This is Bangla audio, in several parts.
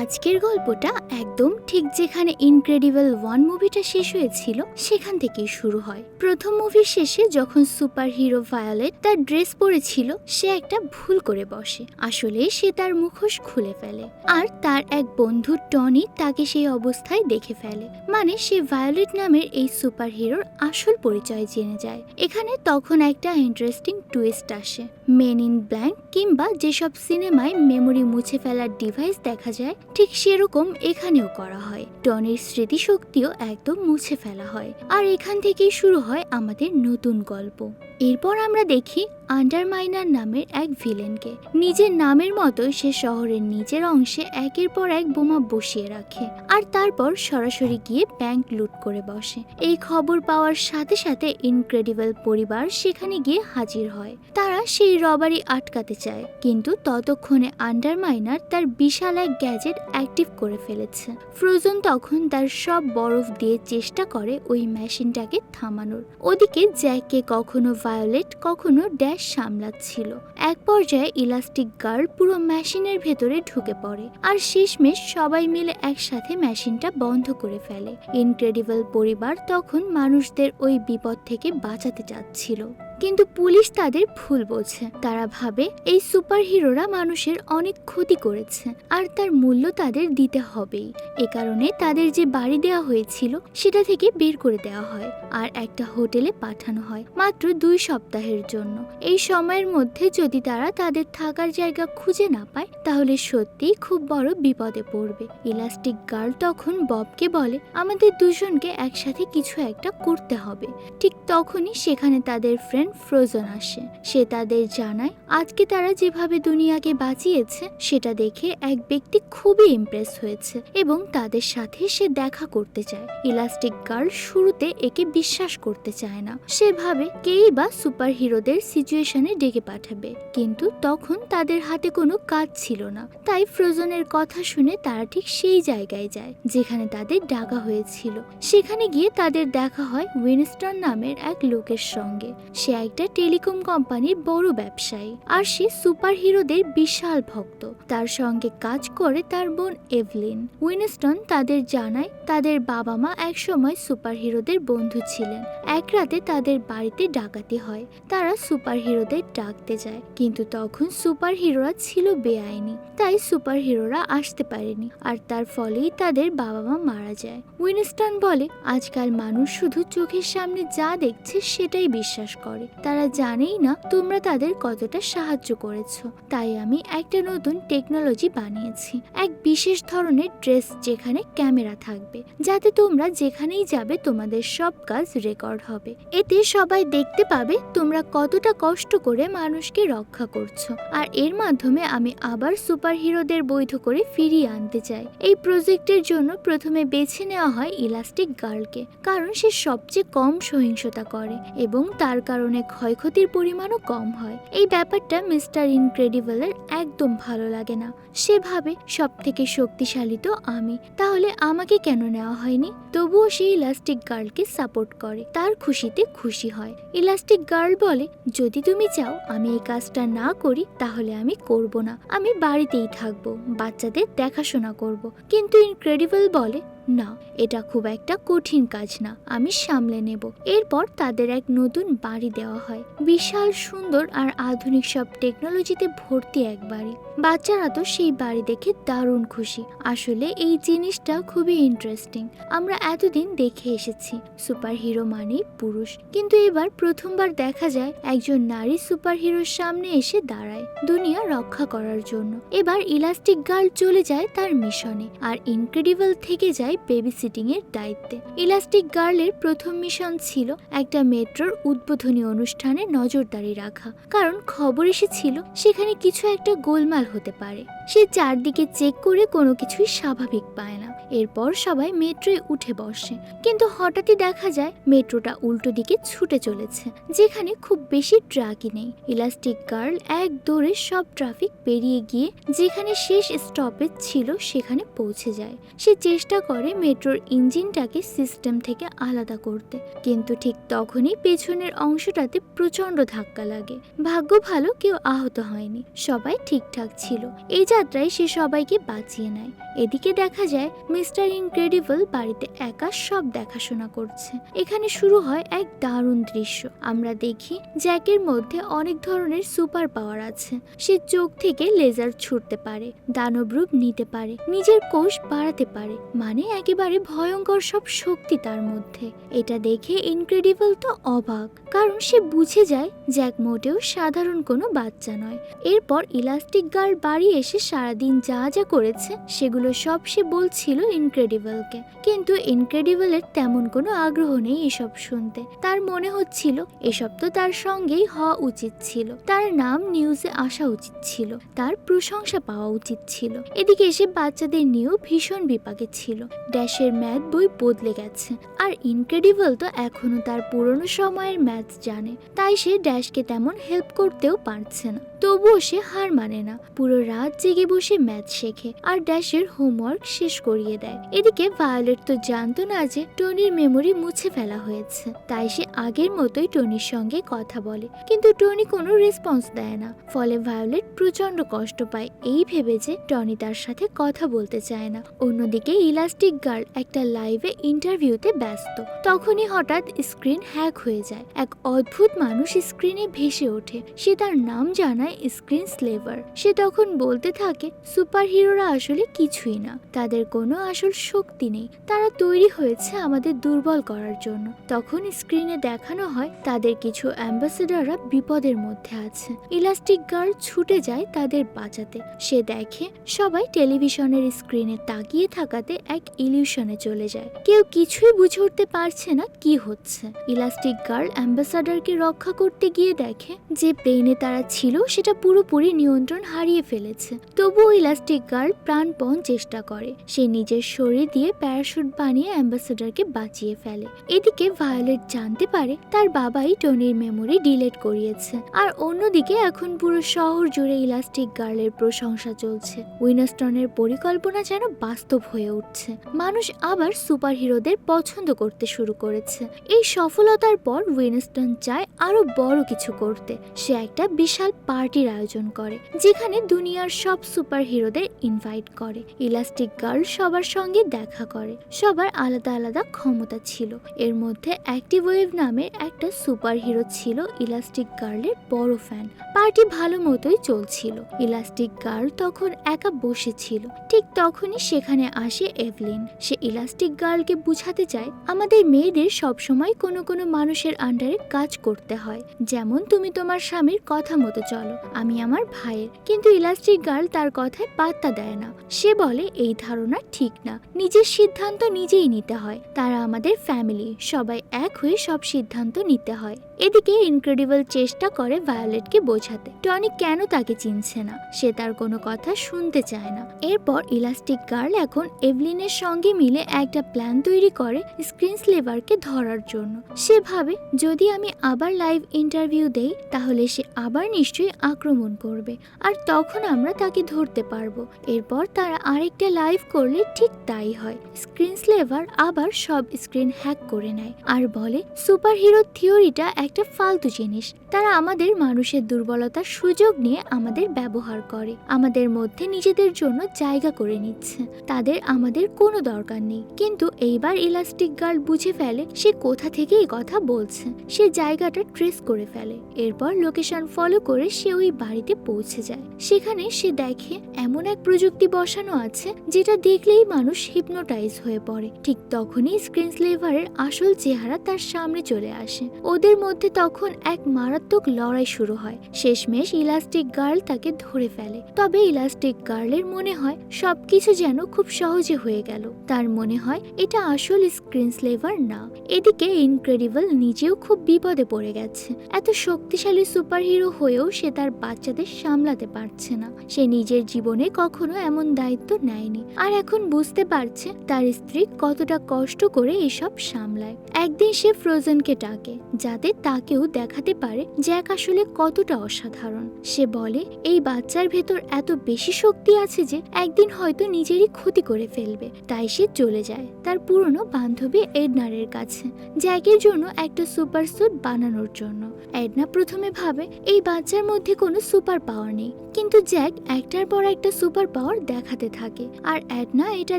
আজকের গল্পটা একদম ঠিক যেখানে ইনক্রেডিবল ওয়ান মুভিটা শেষ হয়েছিল, সেখান থেকেই শুরু হয়। প্রথম মুভির শেষে যখন সুপার হিরো ভায়োলেট তার ড্রেস পরেছিল, সে একটা ভুল করে বসে। আসলে সে তার মুখোশ খুলে ফেলে। আর তার এক বন্ধু টনি তাকে সেই অবস্থায় দেখে ফেলে। মানে সে ভায়োলেট নামের এই সুপার হিরোর আসল পরিচয় জেনে যায়। এখানে তখন একটা ইন্টারেস্টিং টুইস্ট আসে। মেন ইন ব্ল্যাঙ্ক কিংবা যেসব সিনেমায় মেমোরি মুছে ফেলার ডিভাইস দেখা যায় ঠিক সেরকম এখানেও করা হয়। টনের স্মৃতিশক্তিও একদম মুছে ফেলা হয়। আর এখান থেকেই শুরু হয় আমাদের নতুন গল্প। এরপর আমরা দেখি আন্ডারমাইনার নামের এক ভিলেনকে। নিজের নামের মতো সে শহরের নিচের অংশে একের পর এক বোমা বসিয়ে রাখে আর তারপর সরাসরি গিয়ে ব্যাংক লুট করে বসে। এই খবর পাওয়ার সাথে সাথে ইনক্রেডিবল পরিবার সেখানে গিয়ে হাজির হয়। তারা সেই রবারি আটকাতে চায়, কিন্তু ততক্ষণে আন্ডারমাইনার তার বিশাল এক গ্যাজেট অ্যাক্টিভ করে ফেলেছে। ফ্রোজন তখন তার সব বরফ দিয়ে চেষ্টা করে ওই মেশিনটাকে থামানোর। ওদিকে জ্যাককে কখনো ভায়োলেট কখনো ড্যাশ সামলাচ্ছিল। এক পর্যায়ে ইলাস্টিক গার্ল পুরো মেশিনের ভেতরে ঢুকে পড়ে আর শেষমেশ সবাই মিলে একসাথে মেশিনটা বন্ধ করে ফেলে। ইনক্রেডিবল পরিবার তখন মানুষদের ওই বিপদ থেকে বাঁচাতে চাচ্ছিল। কিন্তু পুলিশ তাদের ভুল বোঝে তারা ভাবে এই সুপার হিরোরা মানুষের অনেক ক্ষতি করেছে, আর তার মূল্য তাদের দিতে হবেই। এ কারণে তাদের যে বাড়ি দেওয়া হয়েছিল, সেটা থেকে বের করে দেওয়া হয়, আর একটা হোটেলে পাঠানো হয়, মাত্র দুই সপ্তাহের জন্য। এই সময়ের মধ্যে যদি তারা তাদের থাকার জায়গা খুঁজে না পায়, তাহলে সত্যিই খুব বড় বিপদে পড়বে। ইলাস্টিক গার্ল তখন ববকে বলে, আমাদের দুজনকে একসাথে কিছু একটা করতে হবে। ঠিক তখনই সেখানে তাদের ফ্রেন্ড ফ্রোজন আসে। সে তাদের জানায়, আজকে তারা যেভাবে দুনিয়াকে বাঁচিয়েছে, সেটা দেখে এক ব্যক্তি খুবই ইমপ্রেস হয়েছে এবং তাদের সাথে সে দেখা করতে চায়। ইলাস্টিক গার্ল শুরুতে একে বিশ্বাস করতে চায় না। সে ভাবে কেই বা সুপার হিরোদের সিচুয়েশনে ডেকে পাঠাবে। কিন্তু তখন তাদের হাতে কোনো কাজ ছিল না। তাই ফ্রোজনের কথা শুনে তারা ঠিক সেই জায়গায় যায়, যেখানে তাদের ডাকা হয়েছিল। সেখানে গিয়ে তাদের দেখা হয় উইনস্টন নামের এক লোকের সঙ্গে। সে একটা টেলিকম কোম্পানির বড় ব্যবসায়ী আর সে সুপার হিরোদের বিশাল ভক্ত। তার সঙ্গে কাজ করে তার বোন এভলিন। উইনস্টন তাদের জানায় তাদের বাবা মা একসময় সুপার হিরোদের বন্ধু ছিলেন। এক রাতে তাদের বাড়িতে ডাকাতি হয়। তারা সুপার হিরোদের ডাকতে যায়। কিন্তু তখন সুপার হিরোরা ছিল বেআইনি। তাই সুপার হিরোরা আসতে পারেনি আর তার ফলেই তাদের বাবা মা মারা যায়। উইনস্টন বলে, আজকাল মানুষ শুধু চোখের সামনে যা দেখছে সেটাই বিশ্বাস করে। তারা জানেই না তোমরা তাদের কতটা সাহায্য করেছ। তাই আমি একটা নতুন টেকনোলজি বানিয়েছি। এক বিশেষ ধরনের ড্রেস যেখানে ক্যামেরা থাকবে, যাতে তোমরা যেখানেই যাবে তোমাদের সব কাজ রেকর্ড হবে। এতে সবাই দেখতে পাবে তোমরা কতটা কষ্ট করে মানুষকে রক্ষা করছ। আর এর মাধ্যমে আমি আবার সুপার হিরোদের বৈধ করে ফিরিয়ে আনতে চাই। এই প্রজেক্টের জন্য প্রথমে বেছে নেওয়া হয় ইলাস্টিক গার্লকে, কারণ সে সবচেয়ে কম সহিংসতা করে এবং তার কারণে ক্ষয়ক্ষতির পরিমাণও কম হয়। এই ব্যাপারটা মিস্টার ইনক্রেডিবলের একদম ভালো লাগে না। সে ভাবে সব থেকে শক্তিশালী তো আমি। তাহলে আমাকে কেন নেওয়া হয়নি? তবুও সে ইলাস্টিক গার্লকে সাপোর্ট করে। তার খুশিতে খুশি হয়। ইলাস্টিক গার্ল বলে, যদি তুমি চাও আমি এই কাজটা না করি, তাহলে আমি করব না। আমি বাড়িতেই থাকব। বাচ্চাদের দেখাশোনা করব। কিন্তু ইনক্রেডিবল বলে না, এটা খুব একটা কঠিন কাজ না, আমি সামলে নেব। এরপর তাদের এক নতুন বাড়ি দেওয়া হয়। বিশাল, সুন্দর আর আধুনিক সব টেকনোলজিতে ভর্তি এক বাড়ি। বাচ্চারা তো সেই বাড়ি দেখে দারুণ খুশি। আসলে এই জিনিসটা খুবই ইন্টারেস্টিং আমরা এতদিন দেখে এসেছি সুপার হিরো মানেই পুরুষ। কিন্তু এবার প্রথমবার দেখা যায় একজন নারী সুপার হিরোর সামনে এসে দাঁড়ায়, দুনিয়া রক্ষা করার জন্য। এবার ইলাস্টিক গার্ল চলে যায় তার মিশনে, আর ইনক্রেডিবল থেকে যায় বেবি সিটিং এর দায়িত্বে। ইলাস্টিক গার্লের প্রথম মিশন ছিল একটা মেট্রোর উদ্বোধনী অনুষ্ঠানে নজরদারি রাখা। কারণ খবর এসেছিল, সেখানে কিছু একটা গোলমাল হতে পারে। সে চারদিকে চেক করে কোনো কিছুই স্বাভাবিক পায় না। এরপর সবাই মেট্রোয় উঠে বসে। কিন্তু হঠাৎই দেখা যায়, মেট্রোটা উল্টো দিকে ছুটে চলেছে, যেখানে খুব বেশি ট্রাকই নেই। ইলাস্টিক গার্ল এক দৌড়ে সব ট্রাফিক পেরিয়ে গিয়ে যেখানে শেষ স্টপেজ ছিল সেখানে পৌঁছে যায়। সে চেষ্টা করে মেট্রোর ইঞ্জিনটাকে সিস্টেম থেকে আলাদা করতে, কিন্তু ঠিক তখনই পেছনের অংশটাতে প্রচণ্ড ধাক্কা লাগে। ভাগ্য ভালো কেউ আহত হয়নি, সবাই ঠিকঠাক ছিল। এই যাত্রায় সে সবাইকে বাঁচিয়ে নেয়। এদিকে দেখা যায়, মিস্টার ইনক্রেডিবল বাড়িতে একা সব দেখাশোনা করছে। এখানে শুরু হয় এক দারুণ দৃশ্য। আমরা দেখি, জ্যাকের মধ্যে অনেক ধরনের সুপার পাওয়ার আছে। সে চোখ থেকে লেজার ছুটতে পারে, দানব রূপ নিতে পারে, নিজের কোষ বাড়াতে পারে মানে একেবারে ভয়ঙ্কর সব শক্তি তার মধ্যে। এটা দেখে ইনক্রেডিবল তো অবাক, কারণ সে বুঝে যায়, জ্যাক মোটেও সাধারণ কোনো বাচ্চা নয়। এরপর ইলাস্টিক গার্ল বাড়ি এসে সারাদিন যা যা করেছে, সেগুলো সব সে বলছিল ইনক্রেডিবলকে কিন্তু ইনক্রেডিবলের তেমন কোনো আগ্রহ নেই এসব শুনতে। তার মনে হচ্ছিল, এসব তো তার সঙ্গেই হওয়া উচিত ছিল। তার নাম নিউজে আসা উচিত ছিল। তার প্রশংসা পাওয়া উচিত ছিল। এদিকে এসে বাচ্চাদের নিয়েও ভীষণ বিপাকে ছিল। ড্যাশের ম্যাথ বই বদলে গেছে। আর ইনক্রেডিবল তো এখনও তার পুরনো সময়ের ম্যাথ জানে। তাই সে ড্যাশকে তেমন হেল্প করতেও পারছে না। তবুও সে হার মানে না। পুরো রাত জেগে বসে ম্যাথ শেখে আর ড্যাশের হোমওয়ার্ক শেষ করিয়ে দেয়। এদিকে ভায়োলেট তো জানতো না যে টনির মেমোরি মুছে ফেলা হয়েছে। তাই সে আগের মতোই টনির সঙ্গে কথা বলে। কিন্তু টনি কোনো রেসপন্স দেয় না। ফলে ভায়োলেট প্রচণ্ড কষ্ট পায়। এই ভেবে যে টনি তার সাথে কথা বলতে চায় না। অন্যদিকে ইলাস্টিক গার্ল একটা লাইভে ইন্টারভিউতে ব্যস্ত। তখনই হঠাৎ স্ক্রিন হ্যাক হয়ে যায়। এক অদ্ভুত মানুষ স্ক্রিনে ভেসে ওঠে। সে তার নাম জানায় স্ক্রিন স্লেভার। সে তখন বলতে থাকে সুপার হিরোরা আসলে কিছুই না। তাদের কোনো আসল শক্তি নেই। তারা তৈরি হয়েছে আমাদের দুর্বল করার জন্য। তখন স্ক্রিনে দেখানো হয়, তাদের কিছু অ্যাম্বাসেডাররা বিপদের মধ্যে আছে। ইলাস্টিক গার্ল ছুটে যায় তাদের বাঁচাতে। সে দেখে, সবাই টেলিভিশনের স্ক্রিনে তাকিয়ে থাকাতে এক ইলিউশনে চলে যায়। কেউ কিছুই বুঝে উঠতে পারছে না কি হচ্ছে। ইলাস্টিক গার্ল অ্যাম্বাসাডারকে রক্ষা করতে গিয়ে দেখে যে প্লেনে তারা ছিল সেটা পুরোপুরি নিয়ন্ত্রণ হারিয়ে ফেলেছে। তবুও ইলাস্টিক গার্ল প্রাণপণ চেষ্টা করে। সে নিজের শরীর দিয়ে প্যারাশুট বানিয়ে অ্যাম্বাসেডারকে বাঁচিয়ে ফেলে। এদিকে ভায়োলেট জানতে পারে তার বাবাই টনির মেমোরি ডিলেট করিয়েছে। আর অন্যদিকে এখন পুরো শহর জুড়ে ইলাস্টিক গার্লের প্রশংসা চলছে। উইনস্টনের পরিকল্পনা যেন বাস্তব হয়ে উঠছে। মানুষ আবার সুপার হিরোদের পছন্দ করতে শুরু করেছে। এই সফলতার পর উইনস্টন চায় আরও বড় কিছু করতে। সে একটা বিশাল পার্টির আয়োজন করে, যেখানে দুনিয়ার সব সুপার হিরোদের ইনভাইট করে। ইলাস্টিক গার্ল সবার সঙ্গে দেখা করে। সবার আলাদা আলাদা ক্ষমতা ছিল। এর মধ্যে অ্যাক্টিভ ওয়েভ নামের একটা সুপার হিরো ছিল ইলাস্টিক গার্লের বড় ফ্যান পার্টি ভালো মতোই চলছিল। ইলাস্টিক গার্ল তখন একা বসেছিল ঠিক তখনই সেখানে আসে এভলিন সে ইলাস্টিক গার্লকে বুঝাতে চায়, আমাদের মেয়েদের সবসময় কোনো কোনো মানুষের আন্ডারে কাজ করতে হয়। যেমন তুমি তোমার স্বামীর কথা মতো চলো। আমি আমার ভাইয়ের। কিন্তু ইলাস্টিক গার্ল তার কথায় পাত্তা দেয় না। সে বলে, এই ধারণা ঠিক না। নিজের সিদ্ধান্ত নিজেই নিতে হয়। তারা আমাদের ফ্যামিলি সবাই এক হয়ে সব সিদ্ধান্ত নিতে হয়। এদিকে ইনক্রেডিবল চেষ্টা করে ভায়োলেটকে বোঝাতে। টনি কেন তাকে চিনছে না? সে তার কোনো কথা শুনতে চায় না। এরপর ইলাস্টিক গার্ল এখন এভলিনের সঙ্গে মিলে একটা প্ল্যান তৈরি করে স্ক্রিন স্লেভারকে ধরার জন্য। সে ভাবে, যদি আমি আবার লাইভ ইন্টারভিউ দেই, তাহলে সে আবার নিশ্চয়ই আক্রমণ করবে, আর তখন আমরা তাকে ধরতে পারব। এরপর তারা আরেকটা লাইভ করলে ঠিক তাই হয়। স্ক্রিন স্লেভার আবার সব স্ক্রিন হ্যাক করে নেয় আর বলে সুপার হিরো থিওরিটা একটা ফালতু জিনিস। তারা আমাদের মানুষের দুর্বলতার সুযোগ নিয়ে আমাদের ব্যবহার করে। আমাদের মধ্যে নিজেদের জন্য জায়গা করে নিচ্ছে। তাদের আমাদের কোনো দরকার নেই। কিন্তু এইবার ইলাস্টিক গার্ল বুঝে ফেলে সে কোথা থেকে এই কথা বলছে। সে জায়গাটা ট্রেস করে ফেলে। এরপর লোকেশন ফলো করে সে ওই বাড়িতে পৌঁছে যায়। সেখানে সে দেখে এমন এক প্রযুক্তি বসানো আছে যেটা দেখলেই মানুষ হিপনোটাইজ হয়ে পড়ে। ঠিক তখনই স্ক্রিন স্লেভারের আসল চেহারা তার সামনে চলে আসে। ওদের মধ্যে তখন এক মারাত্মক লড়াই শুরু হয়। শেষমেশ ইলাস্টিক গার্ল তাকে ধরে ফেলে। তবে ইলাস্টিক গার্লের মনে হয় সবকিছু যেন খুব সহজে হয়ে গেল। তার মনে হয় এটা আসল স্ক্রিন স্লেভার না। এদিকে ইনক্রেডিবল নিজেও খুব বিপদে পড়ে গেছে। এত শক্তিশালী সুপারহিরো হয়েও সে তার বাচ্চাদের সামলাতে পারছে না। সে নিজের জীবনে কখনো এমন দায়িত্ব নেয়নি। আর এখন বুঝতে পারছে তার স্ত্রী কতটা কষ্ট করে এসব সামলায়। একদিন সে ফ্রোজেনকে ডাকে, যাতে তাকেও দেখাতে পারে জ্যাক আসলে কতটা অসাধারণ। সে বলে, এই বাচ্চার ভেতর এত বেশি শক্তি আছে যে একদিন হয়তো নিজেরই ক্ষতি করে ফেলবে। তাই সে চলে যায় তার পুরনো বান্ধবী এডনারের কাছে, জ্যাকের জন্য একটা সুপার স্যুট বানানোর জন্য। এডনা প্রথমে ভাবে, এই বাচ্চার মধ্যে কোনো সুপার পাওয়ার নেই। কিন্তু জ্যাক একটার পর একটা সুপার পাওয়ার দেখাতে থাকে আর অ্যাডনা এটা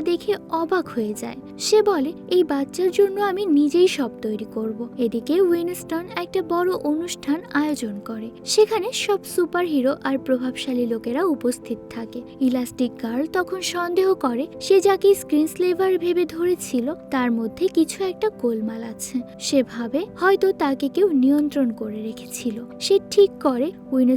দেখে অবাক হয়ে যায়। সে বলে, এই বাচ্চার জন্য আমি নিজেই সব তৈরি করব। এদিকে উইনস্টন একটা বড় অনুষ্ঠান আয়োজন করে। সেখানে সব সুপার হিরো আর প্রভাবশালী লোকেরা উপস্থিত থাকে। ইলাস্টিক গার্ল তখন সন্দেহ করে, সে যাকে স্ক্রিন স্লেভার ভেবে ধরেছিল, তার মধ্যে কিছু একটা গোলমাল আছে। সে ভাবে, হয়তো তাকে কেউ নিয়ন্ত্রণ করে রেখেছিল। সে ঠিক করে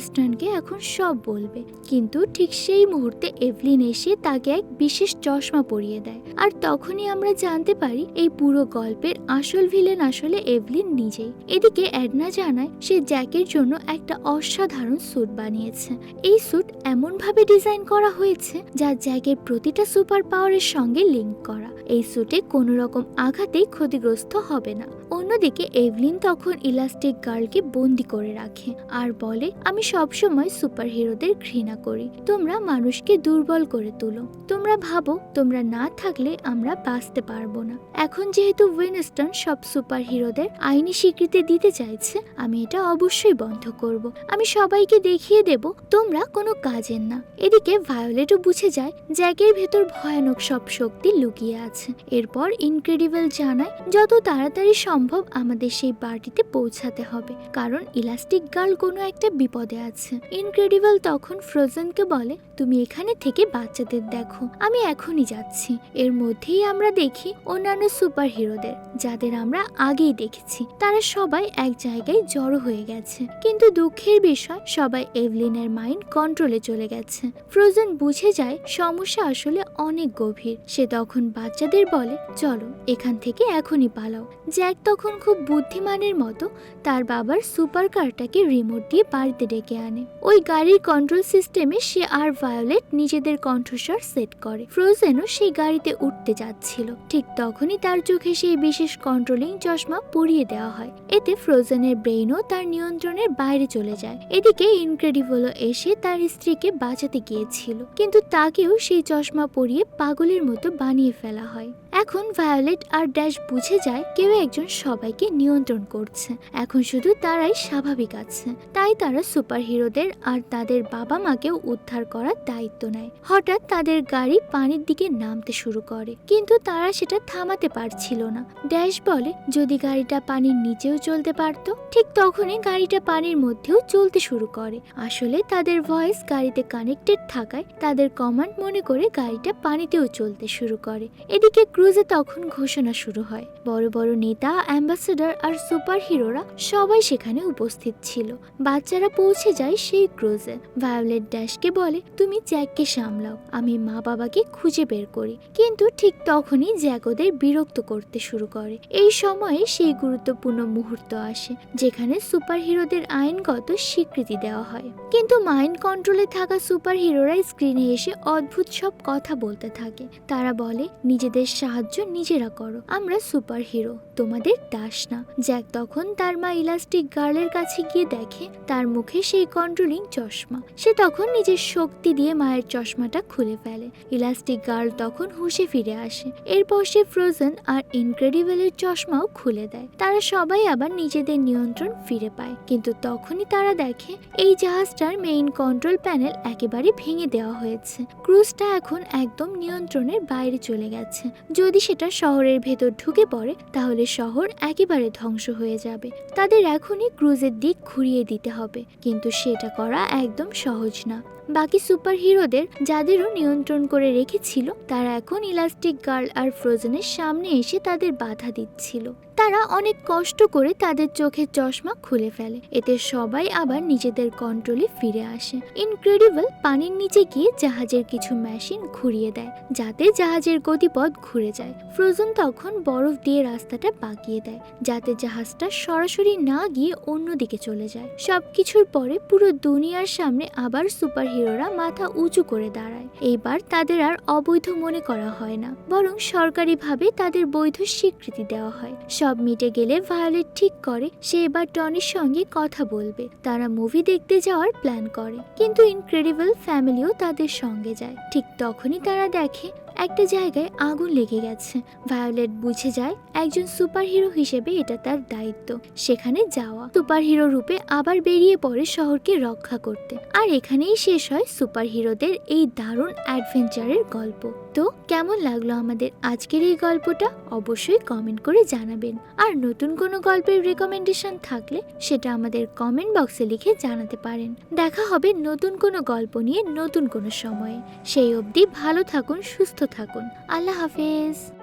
উইনস্টনকে এখন সব বলবে। কিন্তু ঠিক সেই মুহূর্তে এভলিন এসে তাকে এক বিশেষ চশমা পরিয়ে দেয়। আর তখনই আমরা জানতে পারি, এই পুরো গল্পের আসল ভিলেন আসলে এভলিন নিজেই। এদিকে অ্যাডনা জানায়, সে জ্যাকের জন্য একটা অসাধারণ স্যুট বানিয়েছে। এই স্যুট এমনভাবে ডিজাইন করা হয়েছে, যা জ্যাকের প্রতিটা সুপার পাওয়ারের সঙ্গে লিংক করা। এই স্যুটে কোনো রকম আঘাতেই ক্ষতিগ্রস্ত হবে না। অন্যদিকে এভলিন তখন ইলাস্টিক গার্লকে বন্দি করে রাখে আর বলে, আমি সবসময় সুপার হিরোদের ঘৃণা করি। তোমরা মানুষকে দুর্বল করে তুলো। তোমরা ভাবো, তোমরা না থাকলে আমরা বাঁচতে পারব না। এখন যেহেতু উইনস্টন সব সুপার হিরোদের আইনি স্বীকৃতি দিতে চাইছে, আমি এটা অবশ্যই বন্ধ করব। আমি সবাইকে দেখিয়ে দেব, তোমরা কোনো কাজের না। এদিকে ভায়োলেটও বুঝে যায়, জ্যাকের ভেতর ভয়ানক সব শক্তি লুকিয়ে আছে। এরপর ইনক্রেডিবল জানায়, যত তাড়াতাড়ি সম্ভব আমাদের সেই পার্টিতে পৌঁছাতে হবে। কারণ ইলাস্টিক গার্ল কোনো একটা বিপদে আছে। ইনক্রেডিবল তখন ফ্রোজেনকে বলে, তুমি এখানে থেকে বাচ্চাদের দেখো, আমি এখনই যাচ্ছি। এর মধ্যেই আমরা দেখি অন্যান্য সুপার হিরোদের যাদের আমরা আগেই দেখেছি। তারা সবাই এক জায়গায় জড়ো হয়ে গেছে। কিন্তু দুঃখের বিষয়, সবাই এভলিনের মাইন্ড কন্ট্রোলে চলে গেছে। ফ্রোজেন বুঝে যায় সমস্যা আসলে অনেক গভীর। সে তখন বাচ্চাদের বলে, চলো, এখান থেকে এখনই পালাও। জ্যাক তখন খুব বুদ্ধিমানের মতো তার বাবার সুপার কারটাকে রিমোট দিয়ে বাড়িতে ডেকে আনে। ওই গাড়ির কন্ট্রোল সিস্টেমে সে আর ভায়োলেট নিজেদের কণ্ঠস্বর সেট করে। ফ্রোজেনও সেই গাড়িতে উঠতে যাচ্ছিল। ঠিক তখনই তার চোখে সেই বিশেষ কন্ট্রোলিং চশমা পরিয়ে দেওয়া হয়। এতে ফ্রোজেনের ব্রেইনও তার নিয়ন্ত্রণের বাইরে চলে যায়। এদিকে ইনক্রেডিবলও এসে তার স্ত্রীকে বাঁচাতে গিয়েছিল। কিন্তু তাকেও সেই চশমা পরিয়ে পাগলের মতো বানিয়ে ফেলা হয়। এখন ভায়োলেট আর ড্যাশ বুঝে যায় কেউ একজন সবাইকে নিয়ন্ত্রণ করছে। এখন শুধু তারাই স্বাভাবিক আছে। তাই তারা সুপার হিরোদের আর তাদের বাবা মাকেও উদ্ধার করার দায়িত্ব নেয়। হঠাৎ তাদের গাড়ি পানির দিকে নামতে শুরু করে। কিন্তু তারা সেটা থামাতে পারছিল না। ড্যাশ বলে, যদি গাড়িটা পানির নিচেও চলতে পারত, ঠিক তখনই গাড়িটা পানির মধ্যেও চলতে শুরু করে। আসলে তাদের ভয়েস গাড়িতে কানেক্টেড থাকায় তাদের কমান্ড মনে করে গাড়িটা পানিতেও চলতে শুরু করে। এদিকে ক্রুজে তখন ঘোষণা শুরু হয়। বড় বড় নেতা অ্যাম্বাসেডর আর সুপার হিরোরা সবাই সেখানে উপস্থিত ছিল। বাচ্চারা পৌঁছে যায় সেই ক্রুজে। ভায়োলেট ড্যাশকে বলে, তুমি জ্যাককে সামলাও, আমি মা বাবাকে খুঁজে বের করি। কিন্তু ঠিক তখনই জ্যাক ওদের বিরক্ত করতে শুরু করে। এই সময়ে সেই গুরুত্বপূর্ণ মুহূর্ত আসে, যেখানে সুপার হিরোদের আইনগত স্বীকৃতি দেওয়া হয়। কিন্তু মাইন্ড কন্ট্রোলে থাকা সুপার হিরোরা স্ক্রিনে এসে অদ্ভুত সব কথা বলতে থাকে। তারা বলে, নিজেদের সাহায্য নিজেরা করো, আমরা সুপার হিরো তোমাদের দাস না। জ্যাক তখন তার মা ইলাস্টিক গার্লের কাছে গিয়ে দেখে, তার মুখে সেই কন্ট্রোলিং চশমা। সে তখন নিজের শক্তি দিয়ে মায়ের চশমাটা খুলে ফেলে। ইলাস্টিক গার্ল তখন হুশে ফিরে আসে। এরপর সে ফ্রোজেন আর ইনক্রেডিবলের চশমাও খুলে দেয়। তারা সবাই আবার নিজেদের নিয়ন্ত্রণ ফিরে পায়। কিন্তু তখনই তারা দেখে, এই জাহাজটার মেইন কন্ট্রোল প্যানেল একেবারে ভেঙে দেওয়া হয়েছে। ক্রুজটা এখন একদম নিয়ন্ত্রণের বাইরে চলে গেছে। যদি সেটা শহরের ভেতর ঢুকে পড়ে, তাহলে শহর একেবারে ধ্বংস হয়ে যাবে। তাদের এখনই ক্রুজের দিক ঘুরিয়ে দিতে হবে। কিন্তু সেটা করা একদম সহজ না। বাকি সুপার হিরোদের যাদেরও নিয়ন্ত্রণ করে রেখেছিল, তারা এখন ইলাস্টিক গার্ল আর ফ্রোজেনের সামনে এসে তাদের বাধা দিচ্ছিল। তারা অনেক কষ্ট করে তাদের চোখের চশমা খুলে ফেলে। এতে সবাই আবার নিজেদের কন্ট্রোলে ফিরে আসে। ইনক্রেডিবল পানির নিচে গিয়ে জাহাজের কিছু মেশিন ঘুরিয়ে দেয়, যাতে জাহাজের গতিপথ ঘুরে যায়। ফ্রোজন তখন বরফ দিয়ে রাস্তাটা বাঁকিয়ে দেয়, যাতে জাহাজটা সরাসরি না গিয়ে অন্যদিকে চলে যায়। সবকিছুর পরে পুরো দুনিয়ার সামনে আবার সুপার হিরোরা মাথা উঁচু করে দাঁড়ায়। এইবার তাদের আর অবৈধ মনে করা হয় না, বরং সরকারিভাবে তাদের বৈধ স্বীকৃতি দেওয়া হয়। সব মিটে গেলে ভায়োলেট ঠিক করে, সে এবার টনির সঙ্গে কথা বলবে। তারা মুভি দেখতে যাওয়ার প্ল্যান করে। কিন্তু ইনক্রেডিবল ফ্যামিলিও তাদের সঙ্গে যায়। ঠিক তখনই তারা দেখে একটা জায়গায় আগুন লেগে গেছে। ভায়োলেট বুঝে যায় একজন সুপারহিরো হিসেবে এটা তার দায়িত্ব, সেখানে যাওয়া। সুপারহিরো রূপে আবার বেরিয়ে পড়ে শহরকে রক্ষা করতে। আর এখানেই শেষ হয় সুপারহিরোদের এই দারুণ অ্যাডভেঞ্চারের গল্প। তো কেমন লাগল আমাদের আজকের এই গল্পটা? অবশ্যই কমেন্ট করে জানাবেন। আর নতুন কোনো গল্পের রেকমেন্ডেশন থাকলে সেটা আমাদের কমেন্ট বক্সে লিখে জানাতে পারেন। দেখা হবে নতুন কোনো গল্প নিয়ে নতুন কোনো সময়ে। সেই অবধি ভালো থাকুন, সুস্থ থাকুন। আল্লাহ হাফেজ।